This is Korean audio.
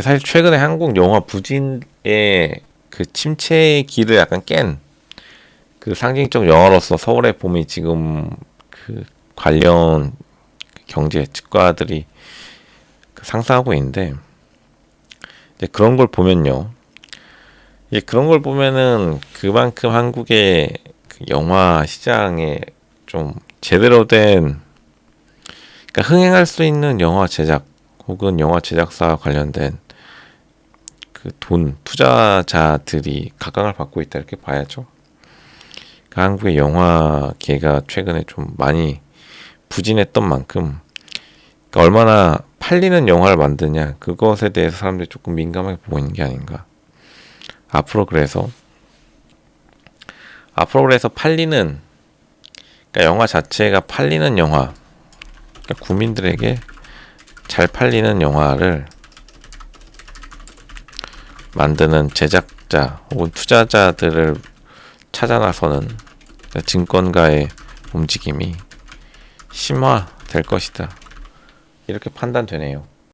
사실 최근에 한국 영화 부진의 그 침체의 길을 약간 깬 그 상징적 영화로서 서울의 봄이 지금 그 관련 경제 측과들이 그 상상하고 있는데 이제 그런 걸 보면요. 이제 그런 걸 보면은 그만큼 한국의 그 영화 시장에 좀 제대로 된 그러니까 흥행할 수 있는 영화 제작 혹은 영화 제작사와 관련된 그 돈 투자자들이 각광을 받고 있다 이렇게 봐야죠. 그 한국의 영화계가 최근에 좀 많이 부진했던 만큼 그러니까 얼마나 팔리는 영화를 만드냐 그것에 대해서 사람들이 조금 민감하게 보고 있는 게 아닌가. 앞으로 그래서 앞으로 그래서 팔리는 그러니까 영화 자체가 팔리는 영화 그러니까 국민들에게 잘 팔리는 영화를 만드는 제작자 혹은 투자자들을 찾아 나서는 증권가의 움직임이 심화될 것이다. 이렇게 판단되네요.